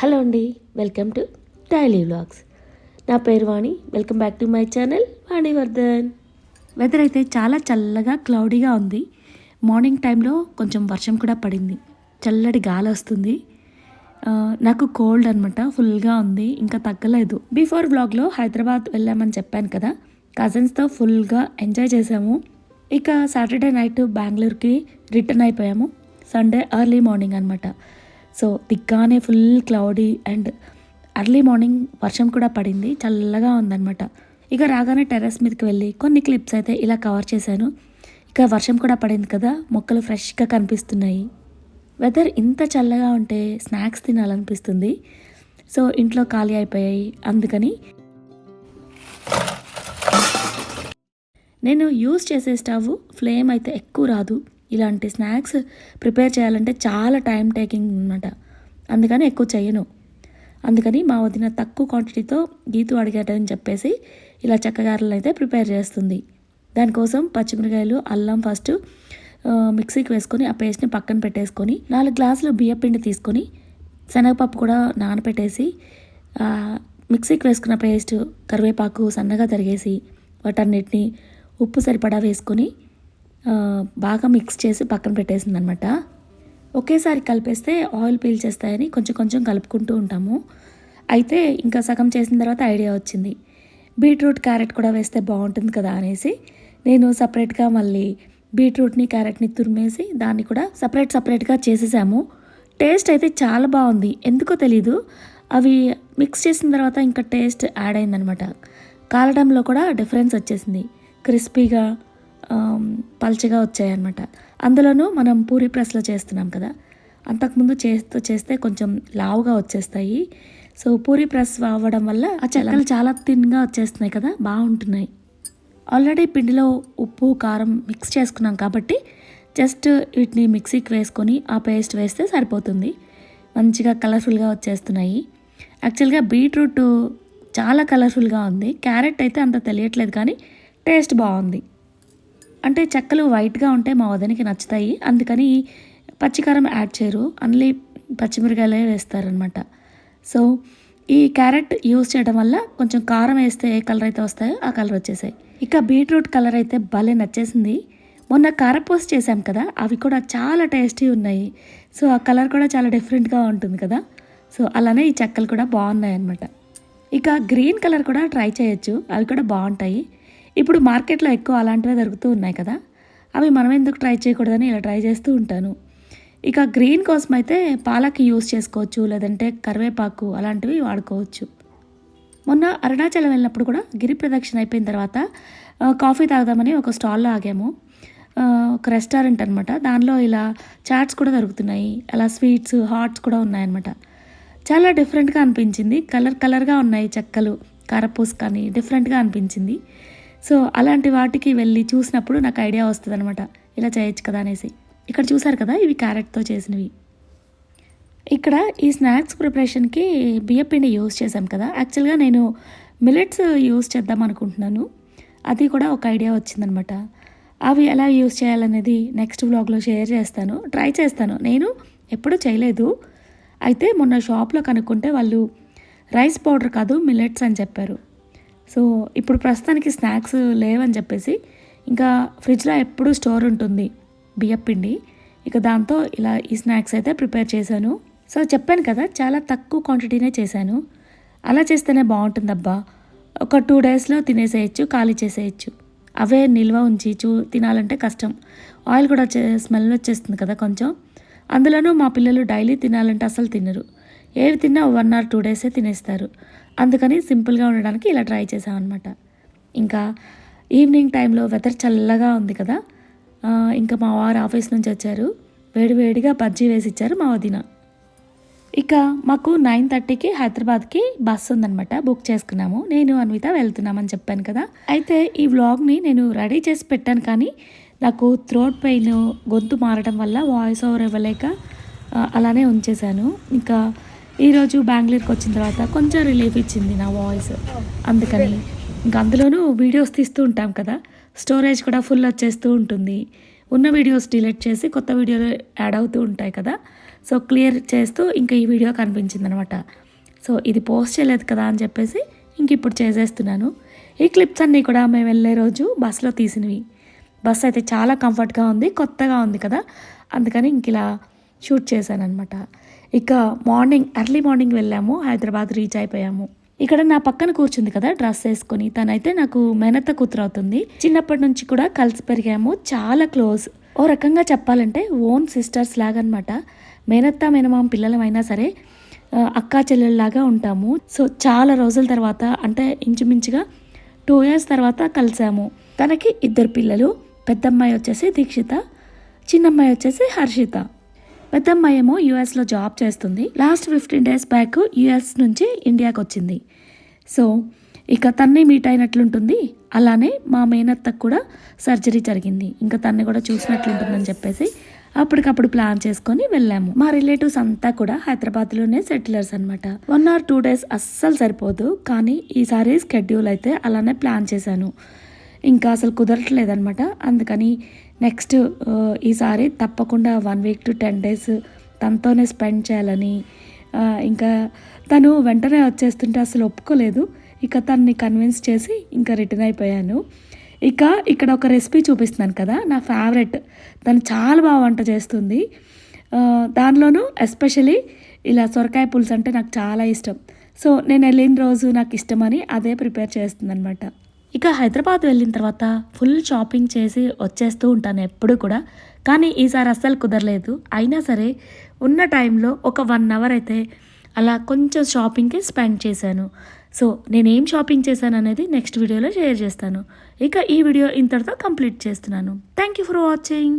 Hello అండి welcome to daily vlogs. నా పేరు Vani welcome back to my channel Vanivardhan. Weather అయితే చాలా చల్లగా క్లౌడీగా ఉంది. మార్నింగ్ టైంలో కొంచెం వర్షం కూడా పడింది. చల్లటి గాలి వస్తుంది. నాకు కోల్డ్ అనమాట ఫుల్గా ఉంది. ఇంకా తగ్గలేదు. బిఫోర్ వ్లాగ్లో హైదరాబాద్ వెళ్ళామని చెప్పాను కదా. కజిన్స్తో ఫుల్గా ఎంజాయ్ చేసాము. ఇక సాటర్డే నైట్ బెంగళూరుకి రిటర్న్ అయిపోయాము. సండే ఎర్లీ మార్నింగ్ అనమాట so దిగ్గానే full cloudy and early morning వర్షం కూడా పడింది. చల్లగా ఉందన్నమాట. ఇక రాగానే టెర్రస్ మీదకి వెళ్ళి కొన్ని క్లిప్స్ అయితే ఇలా కవర్ చేశాను. ఇక వర్షం కూడా పడింది కదా మొక్కలు ఫ్రెష్గా కనిపిస్తున్నాయి. వెదర్ ఇంత చల్లగా ఉంటే స్నాక్స్ తినాలనిపిస్తుంది. సో ఇంట్లో ఖాళీ అయిపోయాయి అందుకని నేను యూస్ చేసే స్టవ్ ఫ్లేమ్ అయితే ఎక్కువ రాదు. ఇలాంటి స్నాక్స్ ప్రిపేర్ చేయాలంటే చాలా టైం టేకింగ్ అనమాట అందుకని ఎక్కువ చేయను అందుకని మా వదిన తక్కువ క్వాంటిటీతో గీతు అడిగాడని చెప్పేసి ఇలా చెక్కగారలు అయితే ప్రిపేర్ చేస్తుంది. దానికోసం పచ్చిమిరకాయలు అల్లం ఫస్ట్ మిక్సీకి వేసుకొని ఆ పేస్ట్ని పక్కన పెట్టేసుకొని నాలుగు గ్లాసులు బియ్యపిండి తీసుకొని శనగపప్పు కూడా నానబెట్టేసి మిక్సీకి వేసుకున్న పేస్ట్ కరివేపాకు సన్నగా తరిగేసి వాటన్నిటిని ఉప్పు సరిపడా వేసుకొని బాగా మిక్స్ చేసి పక్కన పెట్టేసింది అనమాట ఒకేసారి కలిపేస్తే ఆయిల్ పీల్చేస్తాయని కొంచెం కొంచెం కలుపుకుంటూ ఉంటాము. అయితే ఇంకా సగం చేసిన తర్వాత ఐడియా వచ్చింది. బీట్రూట్ క్యారెట్ కూడా వేస్తే బాగుంటుంది కదా అనేసి నేను సపరేట్గా మళ్ళీ బీట్రూట్ని క్యారెట్ని తురిమేసి దాన్ని కూడా సపరేట్ సపరేట్గా చేసేసాము. టేస్ట్ అయితే చాలా బాగుంది. ఎందుకో తెలీదు. అవి మిక్స్ చేసిన తర్వాత ఇంకా టేస్ట్ యాడ్ అయిందనమాట కాలడంలో కూడా డిఫరెన్స్ వచ్చేసింది. క్రిస్పీగా పల్చగా వచ్చాయన్నమాట. అందులోనూ మనం పూరి ప్రెస్లో చేస్తున్నాం కదా. అంతకుముందు చేస్తూ చేస్తే కొంచెం లావుగా వచ్చేస్తాయి. సో పూరి ప్రెస్ అవ్వడం వల్ల ఆ చెక్కలు చాలా థిన్గా వచ్చేస్తున్నాయి కదా. బాగుంటున్నాయి. ఆల్రెడీ పిండిలో ఉప్పు కారం మిక్స్ చేసుకున్నాం కాబట్టి జస్ట్ వీటిని మిక్సీకి వేసుకొని ఆ పేస్ట్ వేస్తే సరిపోతుంది. మంచిగా కలర్ఫుల్గా వచ్చేస్తున్నాయి. యాక్చువల్గా బీట్రూట్ చాలా కలర్ఫుల్గా ఉంది. క్యారెట్ అయితే అంత తెలియట్లేదు కానీ టేస్ట్ బాగుంది. అంటే చెక్కలు వైట్గా ఉంటే మా వదనికి నచ్చుతాయి. అందుకని పచ్చికారం యాడ్ చేయరు. అన్లీ పచ్చిమిరకాయలే వేస్తారనమాట సో ఈ క్యారెట్ యూస్ చేయడం వల్ల కొంచెం కారం వేస్తే ఏ కలర్ అయితే వస్తాయో ఆ కలర్ వచ్చేసాయి. ఇక బీట్రూట్ కలర్ అయితే భలే నచ్చేసింది. మొన్న కారపూస చేశాం కదా అవి కూడా చాలా టేస్టీ ఉన్నాయి. సో ఆ కలర్ కూడా చాలా డిఫరెంట్గా ఉంటుంది కదా. సో అలానే ఈ చెక్కలు కూడా బాగున్నాయి అన్నమాట ఇక గ్రీన్ కలర్ కూడా ట్రై చేయొచ్చు. అవి కూడా బాగుంటాయి. ఇప్పుడు మార్కెట్లో ఎక్కువ అలాంటివే దొరుకుతూ ఉన్నాయి కదా. అవి మనం ఎందుకు ట్రై చేయకూడదని ఇలా ట్రై చేస్తూ ఉంటాను. ఇక గ్రీన్ కోసం అయితే పాలకి యూస్ చేసుకోవచ్చు లేదంటే కరివేపాకు అలాంటివి వాడుకోవచ్చు. మొన్న అరుణాచలం వెళ్ళినప్పుడు కూడా గిరి ప్రదక్షిణ అయిపోయిన తర్వాత కాఫీ తాగుదామని ఒక స్టాల్లో ఆగాము. ఒక రెస్టారెంట్ అనమాట దానిలో ఇలా చాట్స్ కూడా దొరుకుతున్నాయి. అలా స్వీట్స్ హాట్స్ కూడా ఉన్నాయన్నమాట. చాలా డిఫరెంట్గా అనిపించింది. కలర్ కలర్గా ఉన్నాయి చెక్కలు. కారపూస్ కానీ డిఫరెంట్గా అనిపించింది. సో అలాంటి వాటికి వెళ్ళి చూసినప్పుడు నాకు ఐడియా వస్తుంది అనమాట ఇలా చేయొచ్చు కదా అనేసి. ఇక్కడ చూసారు కదా ఇవి క్యారెట్తో చేసినవి. ఇక్కడ ఈ స్నాక్స్ ప్రిపరేషన్కి బియ్యపిండి యూస్ చేశాం కదా. యాక్చువల్గా నేను మిలెట్స్ యూస్ చేద్దాం అనుకుంటున్నాను. అది కూడా ఒక ఐడియా వచ్చిందనమాట అవి ఎలా యూస్ చేయాలనేది నెక్స్ట్ వ్లాగ్లో షేర్ చేస్తాను. ట్రై చేస్తాను. నేను ఎప్పుడూ చేయలేదు. అయితే మొన్న షాప్లో కనుక్కుంటే వాళ్ళు రైస్ పౌడర్ కాదు మిలెట్స్ అని చెప్పారు. సో ఇప్పుడు ప్రస్తుతానికి స్నాక్స్ లేవని చెప్పేసి ఇంకా ఫ్రిడ్జ్లో ఎప్పుడూ స్టోర్ ఉంటుంది బియ్యపిండి ఇక దాంతో ఇలా ఈ స్నాక్స్ అయితే ప్రిపేర్ చేశాను. సో చెప్పాను కదా చాలా తక్కువ క్వాంటిటీనే చేశాను. అలా చేస్తేనే బాగుంటుందబ్బా. ఒక టూ డేస్లో తినేసేయచ్చు ఖాళీ చేసేయచ్చు. అవే నిల్వ ఉంచి చూ తినాలంటే కష్టం. ఆయిల్ కూడా స్మెల్ వచ్చేస్తుంది కదా కొంచెం. అందులోనూ మా పిల్లలు డైలీ తినాలంటే అసలు తినరు. ఏవి తిన్నా వన్ ఆర్ టూ డేసే తినేస్తారు. అందుకని సింపుల్గా ఉండడానికి ఇలా ట్రై చేసామన్నమాట ఇంకా ఈవినింగ్ టైంలో వెదర్ చల్లగా ఉంది కదా ఇంకా మా వారు ఆఫీస్ నుంచి వచ్చారు. వేడివేడిగా బజ్జీ వేసి ఇచ్చారు మా వదిన. ఇక మాకు నైన్ థర్టీకి హైదరాబాద్కి బస్సు ఉందనమాట బుక్ చేసుకున్నాము. నేను అన్విత వెళ్తున్నామని చెప్పాను కదా. అయితే ఈ వ్లాగ్ని నేను రెడీ చేసి పెట్టాను కానీ నాకు థ్రోట్ పెయిన్ గొంతు మారడం వల్ల వాయిస్ ఓవర్ ఇవ్వలేక అలానే ఉంచేశాను. ఇంకా ఈరోజు బెంగళూరుకి వచ్చిన తర్వాత కొంచెం రిలీఫ్ ఇచ్చింది నా వాయిస్ అందుకని ఇంకా అందులోనూ వీడియోస్ తీస్తూ ఉంటాం కదా. స్టోరేజ్ కూడా ఫుల్ వచ్చేస్తూ ఉంటుంది. ఉన్న వీడియోస్ డిలీట్ చేసి కొత్త వీడియోలు యాడ్ అవుతూ ఉంటాయి కదా. సో క్లియర్ చేస్తూ ఇంకా ఈ వీడియో కనిపించింది అనమాట సో ఇది పోస్ట్ చేయలేదు కదా అని చెప్పేసి ఇంక ఇప్పుడు చేసేస్తున్నాను. ఈ క్లిప్స్ అన్నీ కూడా మేము వెళ్ళే రోజు బస్సులో తీసినవి. బస్ అయితే చాలా కంఫర్ట్గా ఉంది కొత్తగా ఉంది కదా. అందుకని ఇంక ఇలా షూట్ చేశాను అనమాట ఇక మార్నింగ్ ఎర్లీ మార్నింగ్ వెళ్ళాము హైదరాబాద్ రీచ్ అయిపోయాము. ఇక్కడ నా పక్కన కూర్చుంది కదా డ్రెస్ వేసుకొని. తనైతే నాకు మేనత్త కూతురు అవుతుంది. చిన్నప్పటి నుంచి కూడా కలిసి పెరిగాము చాలా క్లోజ్. ఓ రకంగా చెప్పాలంటే ఓన్ సిస్టర్స్ లాగా అనమాట మేనత్త మేనమామ పిల్లలమైనా సరే అక్కా చెల్లెల్లాగా ఉంటాము. సో చాలా రోజుల తర్వాత అంటే ఇంచుమించుగా టూ ఇయర్స్ తర్వాత కలిసాము. తనకి ఇద్దరు పిల్లలు పెద్దమ్మాయి వచ్చేసి దీక్షిత చిన్నమ్మాయి వచ్చేసి హర్షిత. పెద్దమ్మ ఏమో యూఎస్లో జాబ్ చేస్తుంది. Last fifteen days back US నుంచి ఇండియాకి వచ్చింది. సో ఇక తన్ని మీట్ అయినట్లుంటుంది. అలానే మా మేనత్తకు కూడా సర్జరీ జరిగింది. ఇంకా తన్ని కూడా చూసినట్లుంటుందని చెప్పేసి అప్పటికప్పుడు ప్లాన్ చేసుకొని వెళ్ళాము. మా రిలేటివ్స్ అంతా కూడా హైదరాబాద్లోనే సెటిలర్స్ అనమాట వన్ ఆర్ టూ డేస్ అస్సలు సరిపోదు. కానీ ఈసారి స్కెడ్యూల్ అయితే అలానే ప్లాన్ చేశాను. ఇంకా అసలు కుదరట్లేదనమాట అందుకని నెక్స్ట్ ఈసారి తప్పకుండా one week to ten days తనతోనే స్పెండ్ చేయాలని ఇంకా తను వెంటనే వచ్చేస్తుంటే అసలు ఒప్పుకోలేదు. ఇక తనని కన్విన్స్ చేసి ఇంకా రిటర్న్ అయిపోయాను. ఇక ఇక్కడ ఒక రెసిపీ చూపిస్తున్నాను కదా నా ఫేవరెట్ తను చాలా బాగా వంట చేస్తుంది. దానిలోనూ ఎస్పెషలీ ఇలా సొరకాయ పులుసు అంటే నాకు చాలా ఇష్టం. సో నేను వెళ్ళిన రోజు నాకు ఇష్టమని అదే ప్రిపేర్ చేస్తుందనమాట ఇక హైదరాబాద్ వెళ్ళిన తర్వాత ఫుల్ షాపింగ్ చేసి వచ్చేస్తూ ఉంటాను ఎప్పుడు కూడా. కానీ ఈసారి అస్సలు కుదరలేదు. అయినా సరే ఉన్న టైంలో ఒక వన్ అవర్ అయితే అలా కొంచెం షాపింగ్కి స్పెండ్ చేశాను. సో నేనేం షాపింగ్ చేశాను అనేది నెక్స్ట్ వీడియోలో షేర్ చేస్తాను. ఇక ఈ వీడియో ఇంతటితో కంప్లీట్ చేస్తున్నాను. Thank you for watching.